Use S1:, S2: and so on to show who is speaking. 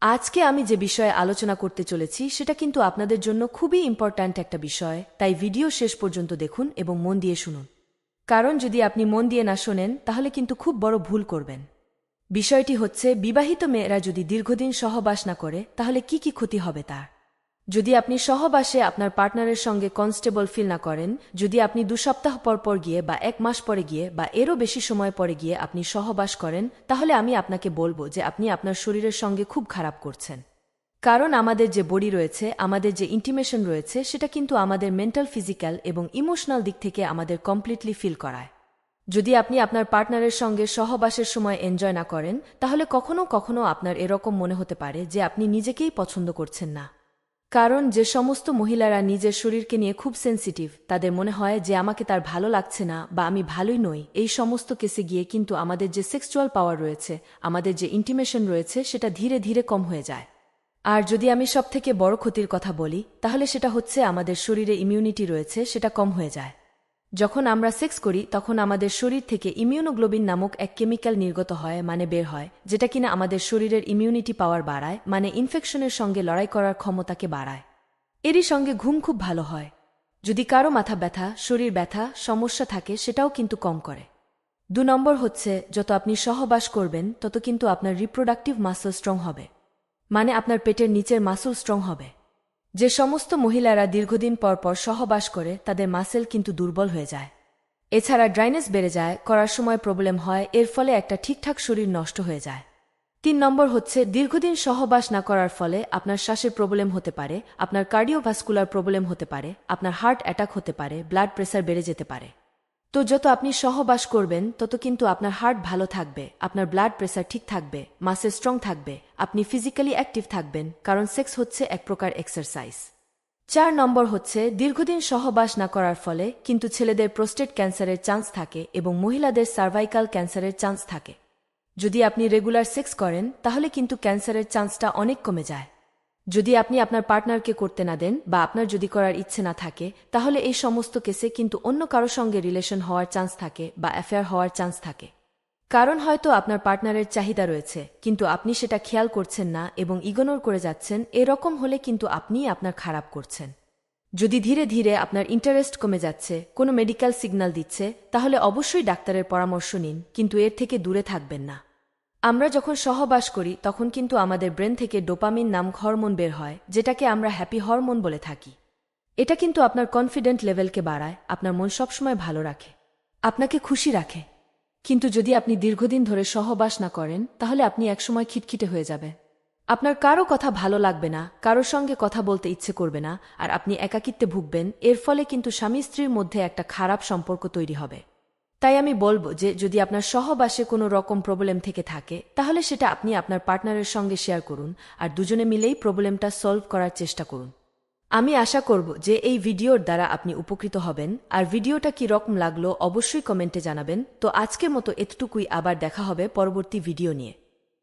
S1: আজকে আমি যে বিষয়ে আলোচনা করতে চলেছি, সেটা কিন্তু আপনাদের জন্য খুবই ইম্পর্ট্যান্ট একটা বিষয়। তাই ভিডিও শেষ পর্যন্ত দেখুন এবং মন দিয়ে শুনুন। কারণ যদি আপনি মন দিয়ে না শোনেন, তাহলে কিন্তু খুব বড় ভুল করবেন। বিষয়টি হচ্ছে, বিবাহিত মেয়েরা যদি দীর্ঘদিন সহবাস না করে, তাহলে কি কি ক্ষতি হবে তার? যদি আপনি সহবাসে আপনার পার্টনারের সঙ্গে কনস্টেবল ফিল না করেন, যদি আপনি দু সপ্তাহ পর পর গিয়ে বা এক মাস পরে গিয়ে বা এরও বেশি সময় পরে গিয়ে আপনি সহবাস করেন, তাহলে আমি আপনাকে বলব যে আপনি আপনার শরীরের সঙ্গে খুব খারাপ করছেন। কারণ আমাদের যে বডি রয়েছে, আমাদের যে ইন্টিমেশন রয়েছে, সেটা কিন্তু আমাদের মেন্টাল, ফিজিক্যাল এবং ইমোশনাল দিক থেকে আমাদের কমপ্লিটলি ফিল করায়। যদি আপনি আপনার পার্টনারের সঙ্গে সহবাসের সময় এনজয় না করেন, তাহলে কখনো কখনো আপনার এরকম মনে হতে পারে যে আপনি নিজেকেই পছন্দ করছেন না। কারণ যে সমস্ত মহিলারা নিজের শরীরকে নিয়ে খুব সেন্সিটিভ তাদের মনে হয় যে আমাকে তার ভালো লাগছে না বা আমি ভালোই নই। এই সমস্ত কেসে গিয়ে কিন্তু আমাদের যে সেক্সুয়াল পাওয়ার রয়েছে, আমাদের যে ইন্টিমেশন রয়েছে, সেটা ধীরে ধীরে কম হয়ে যায়। আর যদি আমি সব থেকে বড় ক্ষতির কথা বলি, তাহলে সেটা হচ্ছে আমাদের শরীরে ইমিউনিটি রয়েছে, সেটা কম হয়ে যায়। যখন আমরা সেক্স করি, তখন আমাদের শরীর থেকে ইমিউনোগ্লোবিন নামক এক কেমিক্যাল নির্গত হয় মানে বের হয়, যেটা কিনা আমাদের শরীরের ইমিউনিটি পাওয়ার বাড়ায় মানে ইনফেকশনের সঙ্গে লড়াই করার ক্ষমতাকে বাড়ায়। এরই সঙ্গে ঘুম খুব ভালো হয়। যদি কারও মাথা ব্যথা, শরীর ব্যথা, সমস্যা থাকে, সেটাও কিন্তু কম করে। দু নম্বর হচ্ছে, যত আপনি সহবাস করবেন, তত কিন্তু আপনার রিপ্রোডাক্টিভ মাসল স্ট্রং হবে। মানে আপনার পেটের নিচের মাসল স্ট্রং হবে। যে সমস্ত মহিলারা দীর্ঘদিন পরপর পর সহবাস করে, তাদের মাসেল কিন্তু দুর্বল হয়ে যায়। এছাড়া ড্রাইনেস বেড়ে যায়, করার সময় প্রবলেম হয়, এর ফলে একটা ঠিকঠাক শরীর নষ্ট হয়ে যায়। তিন নম্বর হচ্ছে, দীর্ঘদিন সহবাস না করার ফলে আপনার শ্বাসের প্রবলেম হতে পারে, আপনার কার্ডিওভাস্কুলার প্রবলেম হতে পারে, আপনার হার্ট অ্যাটাক হতে পারে ব্লাড প্রেসার বেড়ে যেতে পারে। তো যত আপনি সহবাস করবেন, তত কিন্তু আপনার হার্ট ভালো থাকবে, আপনার ব্লাড প্রেসার ঠিক থাকবে, মাসেল স্ট্রং থাকবে, আপনি ফিজিক্যালি অ্যাক্টিভ থাকবেন, কারণ সেক্স হচ্ছে এক প্রকার এক্সারসাইজ। চার নম্বর হচ্ছে, দীর্ঘদিন সহবাস না করার ফলে কিন্তু ছেলেদের প্রোস্টেট ক্যান্সারের চান্স থাকে এবং মহিলাদের সার্ভাইকাল ক্যান্সারের চান্স থাকে। যদি আপনি রেগুলার সেক্স করেন, তাহলে কিন্তু ক্যান্সারের চান্সটা অনেক কমে যায়। যদি আপনি আপনার পার্টনারকে করতে না দেন বা আপনার যদি করার ইচ্ছে না থাকে, তাহলে এই সমস্ত কেসে কিন্তু অন্য কারও সঙ্গে রিলেশন হওয়ার চান্স থাকে বা অ্যাফেয়ার হওয়ার চান্স থাকে। কারণ হয়তো আপনার পার্টনারের চাহিদা রয়েছে, কিন্তু আপনি সেটা খেয়াল করছেন না এবং ইগনোর করে যাচ্ছেন, এরকম হলে কিন্তু আপনিই আপনার খারাপ করছেন। যদি ধীরে ধীরে আপনার ইন্টারেস্ট কমে যাচ্ছে, কোনো মেডিকেল সিগন্যাল দিচ্ছে, তাহলে অবশ্যই ডাক্তারের পরামর্শ নিন, কিন্তু এর থেকে দূরে থাকবেন না। আমরা যখন সহবাস করি, তখন কিন্তু আমাদের ব্রেন থেকে ডোপামিন নামক হরমোন বের হয়, যেটাকে আমরা হ্যাপি হরমোন বলে থাকি। এটা কিন্তু আপনার কনফিডেন্ট লেভেলকে বাড়ায়, আপনার মন সবসময় ভালো রাখে, আপনাকে খুশি রাখে। কিন্তু যদি আপনি দীর্ঘদিন ধরে সহবাস না করেন, তাহলে আপনি একসময় খিটখিটে হয়ে যাবে আপনার কারও কথা ভালো লাগবে না, কারোর সঙ্গে কথা বলতে ইচ্ছে করবে না, আর আপনি একাকিত্বে ভুগবেন, এর ফলে কিন্তু স্বামী স্ত্রীর মধ্যে একটা খারাপ সম্পর্ক তৈরি হবে। তাই আমি বলব যে, যদি আপনার সহবাসে কোনো রকম প্রবলেম থেকে থাকে, তাহলে সেটা আপনি আপনার পার্টনারের সঙ্গে শেয়ার করুন আর দুজনে মিলেই প্রবলেমটা সলভ করার চেষ্টা করুন। আমি আশা করব যে, এই ভিডিওর দ্বারা আপনি উপকৃত হবেন। আর ভিডিওটা কি রকম লাগল অবশ্যই কমেন্টে জানাবেন। তো আজকের মতো এতটুকুই, আবার দেখা হবে পরবর্তী ভিডিও নিয়ে।